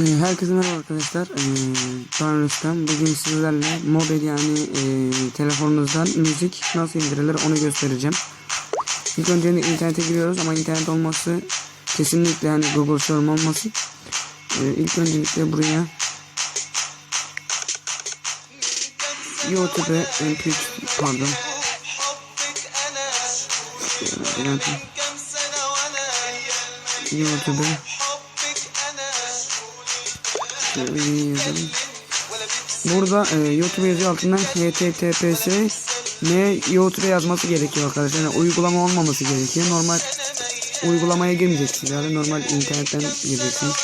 Herkese merhaba arkadaşlar. Ee, ben Rüstem. Bugün sizlerle mobil yani e, telefonunuzdan müzik nasıl indirilir onu göstereceğim. İlk önce internete giriyoruz ama internet olması kesinlikle yani Google Chrome olması. Ee, ilk öncelikle buraya YouTube MP3 pardon. YouTube Şöyle yazalım. Burada e, YouTube yazıyor altından https ne YouTube yazması gerekiyor arkadaşlar. Yani uygulama olmaması gerekiyor. Normal uygulamaya girmeyeceksiniz. Yani normal internetten gireceksiniz.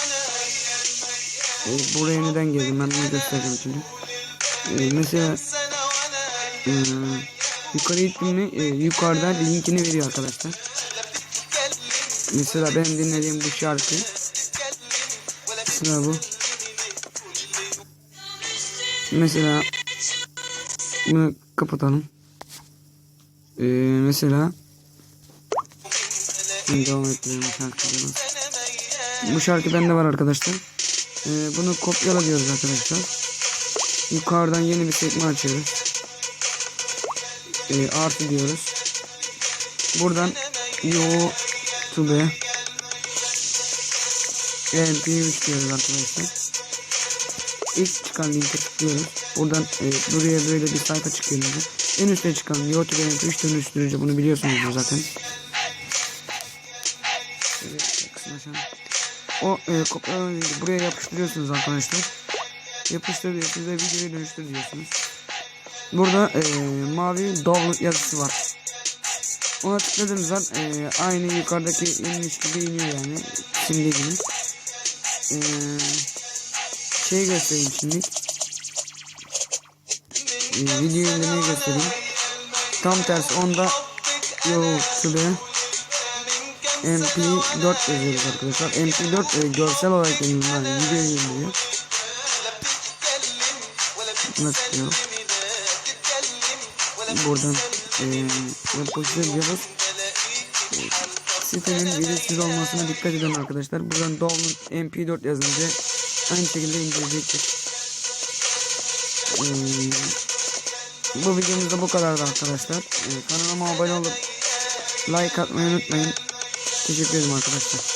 E, buraya neden girdim ben bunu göstereceğim şimdi. E, mesela e, yukarı gittiğimde e, yukarıda linkini veriyor arkadaşlar. Mesela ben dinlediğim bu şarkı. Mesela bu. Mesela bunu kapatalım. Ee, mesela Şimdi devam ettirelim şarkıdan. Bu şarkı bende var arkadaşlar. Ee, bunu kopyala diyoruz arkadaşlar. Yukarıdan yeni bir sekme açıyoruz. Ee, artı diyoruz. Buradan YouTube MP3 diyoruz arkadaşlar ilk çıkan linke tıklıyoruz. Buradan e, buraya böyle bir sayfa çıkıyor. En üstte çıkan YouTube MP3 dönüştürücü bunu biliyorsunuz zaten. O e, kopyalanı buraya yapıştırıyorsunuz arkadaşlar. Yapıştır diyorsunuz ve videoyu dönüştür diyorsunuz. Burada e, mavi download yazısı var. Ona tıkladığınız zaman e, aynı yukarıdaki inmiş gibi iniyor yani. Simge gibi. Eee şey göstereyim şimdi. Ee, video indirmeyi göstereyim. Tam tersi onda YouTube MP4 yazıyoruz arkadaşlar. MP4 e, görsel olarak indiriyor. Yani video indiriyor. Nasıl diyor? Buradan e, yapıştır diyoruz. E, sitenin virüsüz olmasına dikkat edin arkadaşlar. Buradan download MP4 yazınca aynı şekilde indirecektir. Hmm, bu videomuz da bu kadardı arkadaşlar. Ee, kanalıma abone olup like atmayı unutmayın. Teşekkür ederim arkadaşlar.